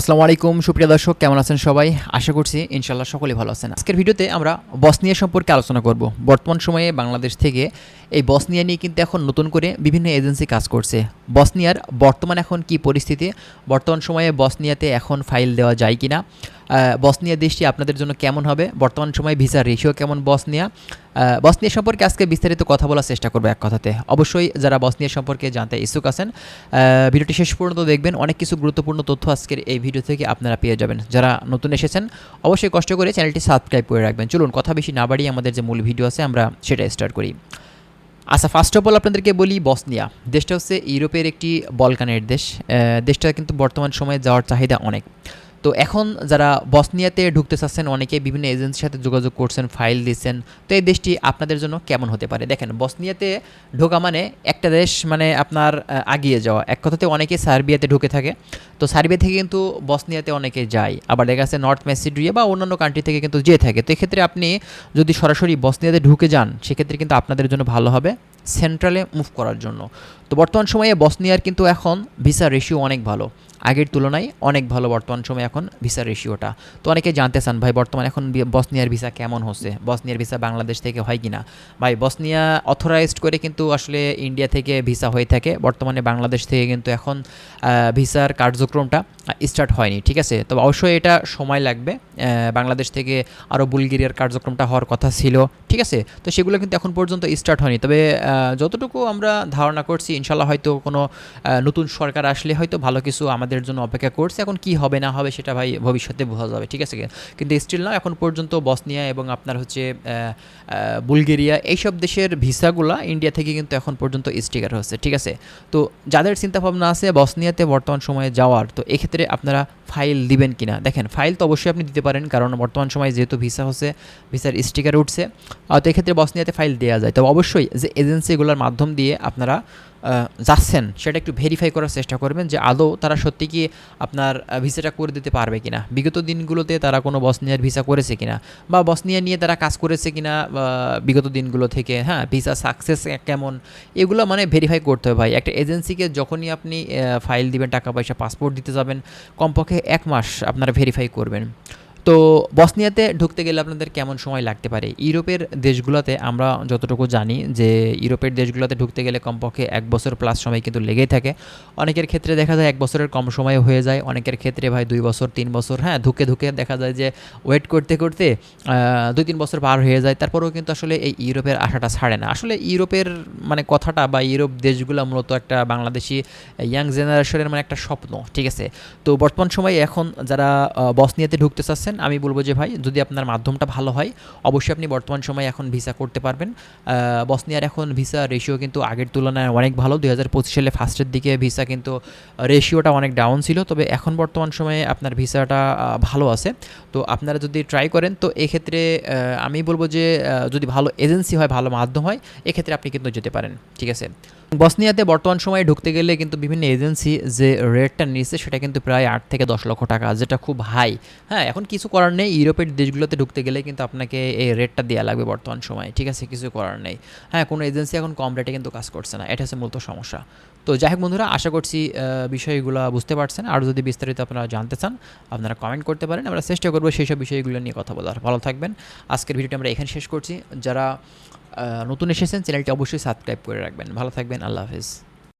আসসালামু আলাইকুম, সুপ্রিয় দর্শক, কেমন আছেন সবাই? আশা করছি ইনশাল্লাহ সকলেই ভালো আছেন। আজকের ভিডিওতে আমরা বসনিয়া সম্পর্কে আলোচনা করব। বর্তমান সময়ে বাংলাদেশ থেকে এই বসনিয়া নিয়ে কিন্তু এখন নতুন করে বিভিন্ন এজেন্সি কাজ করছে। বসনিয়ার বর্তমান এখন কি পরিস্থিতি? বর্তমান সময়ে বসনিয়াতে এখন ফাইল দেওয়া যায় কি না বসনিয়া দেশটি আপনাদের জন্য কেমন হবে? বর্তমান সময়ে ভিসার রেশিও কেমন বসনিয়া? বসনিয়া সম্পর্কে আজকে বিস্তারিত কথা বলার চেষ্টা করব এক কথাতে। অবশ্যই যারা বসনিয়া সম্পর্কে জানতে ইচ্ছুক আছেন ভিডিওটি শেষ পর্যন্ত দেখবেন। অনেক কিছু গুরুত্বপূর্ণ তথ্য আজকের এই ভিডিও থেকে আপনারা পেয়ে যাবেন। যারা নতুন এসেছেন, অবশ্যই কষ্ট করে চ্যানেলটি সাবস্ক্রাইব করে রাখবেন। চলুন, কথা বেশি না বাড়িয়ে আমাদের যে মূল ভিডিও আছে, আমরা সেটা স্টার্ট করি। আচ্ছা ফার্স্ট অফ অল আপনাদেরকে বলি বসনিয়া। দেশটা হচ্ছে ইউরোপের একটি বলকানের দেশ। দেশটা কিন্তু বর্তমান সময়ে যাওয়ার চাহিদা অনেক। তো এখন যারা বসনিয়াতে ঢুকতে চাচ্ছেন, অনেকে বিভিন্ন এজেন্সির সাথে যোগাযোগ করছেন, ফাইল দিচ্ছেন, তো এই দেশটি আপনাদের জন্য কেমন হতে পারে? দেখেন, বসনিয়াতে ঢোকা মানে একটা দেশ মানে আপনার আগিয়ে যাওয়া। এক কথাতে অনেকে সার্বিয়াতে ঢুকে থাকে। তো সার্বিয়া থেকে কিন্তু বসনিয়াতে অনেকে যায়। আবার দেখা যাচ্ছে নর্থ মেসিড্রিয়া বা অন্যান্য কান্ট্রি থেকে কিন্তু যেয়ে থাকে। তো এক্ষেত্রে আপনি যদি সরাসরি বসনিয়াতে ঢুকে যান, সেক্ষেত্রে কিন্তু আপনাদের জন্য ভালো হবে। সেন্ট্রালে মুভ করার জন্য। তো বর্তমান সময়ে বসনিয়ার কিন্তু এখন ভিসা রেশিও অনেক ভালো। আগের তুলনায় অনেক ভালো বর্তমান সময়ে এখন ভিসা রেশিওটা তো অনেকে জানতে চান, ভাই, বর্তমানে এখন বসনিয়ার ভিসা কেমন হচ্ছে? বসনিয়ার ভিসা বাংলাদেশ থেকে হয় কিনা? ভাই, বসনিয়া অথরাইজড করে কিন্তু আসলে ইন্ডিয়া থেকে ভিসা হয়ে থাকে। বর্তমানে বাংলাদেশ থেকে কিন্তু এখন ভিসার কার্যক্রমটা স্টার্ট হয়নি, ঠিক আছে? তবে অবশ্যই এটা সময় লাগবে। বাংলাদেশ থেকে আরও বুলগেরিয়ার কার্যক্রমটা হওয়ার কথা ছিল, ঠিক আছে? তো সেগুলো কিন্তু এখন পর্যন্ত স্টার্ট হয়নি। তবে যতটুকু আমরা ধারণা করছি, ইনশাল্লাহ হয়তো কোনো নতুন সরকার আসলে হয়তো ভালো কিছু আমাদের জন্য অপেক্ষা করছে। এখন কি হবে, না হবে সেটা ভাই ভবিষ্যতে বোঝা যাবে, ঠিক আছে? কিন্তু স্টিল না, এখন পর্যন্ত বসনিয়া এবং আপনার হচ্ছে বুলগেরিয়া, এইসব দেশের ভিসাগুলা ইন্ডিয়া থেকে কিন্তু এখন পর্যন্ত স্টিকার হচ্ছে, ঠিক আছে? তো যাদের চিন্তাভাবনা আছে বসনিয়াতে বর্তমান সময়ে যাওয়ার, তো এক্ষেত্রে আপনারা ফাইল দিবেন কিনা? দেখেন, ফাইল তো অবশ্যই আপনি দিতে পারেন, কারণ বর্তমান সময়ে যেহেতু ভিসা হচ্ছে, ভিসার স্টিকার উঠছে তো এক্ষেত্রে বসনিয়াতে ফাইল দেওয়া যায়। তবে অবশ্যই যে এজেন্সিগুলোর মাধ্যম দিয়ে আপনারা যাচ্ছেন, সেটা একটু ভেরিফাই করার চেষ্টা করবেন যে আদৌ তারা সত্যি কি আপনার ভিসাটা করে দিতে পারবে কিনা। বিগত দিনগুলোতে তারা কোনো বসনিয়ার ভিসা করেছে কিনা? বা বসনিয়া নিয়ে তারা কাজ করেছে কিনা বিগত দিনগুলো থেকে হ্যাঁ ভিসা সাকসেস কেমন, এগুলো মানে ভেরিফাই করতে হবে ভাই। একটা এজেন্সিকে যখনই আপনি ফাইল দিবেন, টাকা পয়সা পাসপোর্ট দিতে যাবেন, কমপক্ষে এক মাস আপনারা ভেরিফাই করবেন। তো বসনিয়াতে ঢুকতে গেলে আপনাদের কেমন সময় লাগতে পারে? ইউরোপের দেশগুলোতে আমরা যতটুকু জানি যে ইউরোপের দেশগুলোতে ঢুকতে গেলে কমপক্ষে এক বছর প্লাস সময় কিন্তু লেগেই থাকে। অনেকের ক্ষেত্রে দেখা যায় এক বছরের কম সময়ে হয়ে যায়, অনেকের ক্ষেত্রে ভাই দুই বছর, তিন বছর হ্যাঁ ধুকে ধুকে দেখা যায় যে ওয়েট করতে করতে দুই, তিন বছর পার হয়ে যায়। তারপরেও কিন্তু আসলে এই ইউরোপের আশাটা ছাড়ে না। আসলে ইউরোপের মানে কথাটা বা ইউরোপ দেশগুলো মূলত একটা বাংলাদেশি ইয়াং জেনারেশনের মানে একটা স্বপ্ন, ঠিক আছে? তো বর্তমান সময়ে এখন যারা বসনিয়াতে ঢুকতে চাচ্ছেন আমি বলব যে ভাই, যদি আপনার মাধ্যমটা ভালো হয়, অবশ্যই আপনি বর্তমান সময়ে এখন ভিসা করতে পারবেন। বসনিয়ার এখন ভিসা রেশিও কিন্তু আগের তুলনায় অনেক ভালো। দুই হাজার পঁচিশ সালে ফার্স্টের দিকে ভিসা কিন্তু রেশিওটা অনেক ডাউন ছিল। তবে এখন বর্তমান সময়ে আপনার ভিসাটা ভালো আছে। তো আপনারা যদি ট্রাই করেন, তো এক্ষেত্রে আমি বলব যে যদি ভালো এজেন্সি হয়, ভালো মাধ্যম হয়, এক্ষেত্রে আপনি কিন্তু যেতে পারেন। ঠিক আছে? বসনিয়াতে বর্তমান সময়ে ঢুকতে গেলে কিন্তু বিভিন্ন এজেন্সি যে রেটটা নিচ্ছে সেটা কিন্তু প্রায় আট থেকে দশ লক্ষ টাকা, যেটা খুব হাই হ্যাঁ এখন কিছু করার নেই। ইউরোপের দেশগুলোতে ঢুকতে গেলে কিন্তু আপনাকে এই রেটটা দেওয়া লাগবে বর্তমান সময়ে। ঠিক আছে, কিছু করার নেই। হ্যাঁ কোনো এজেন্সি এখন কম রেটে কিন্তু কাজ করছে না। এটা হচ্ছে মূলত সমস্যা। তো যাই হোক বন্ধুরা, আশা করছি বিষয়গুলো বুঝতে পারছেন। আর যদি বিস্তারিত আপনারা জানতে চান, আপনারা কমেন্ট করতে পারেন। আমরা চেষ্টা করব সেই সব বিষয়গুলো নিয়ে কথা বলার। ভালো থাকবেন। আজকের ভিডিওটি আমরা এখানে শেষ করছি। যারা নতুন এসেছেন চ্যানেলটি অবশ্যই সাবস্ক্রাইব করে রাখবেন। ভালো থাকবেন আল্লাহ হাফিজ।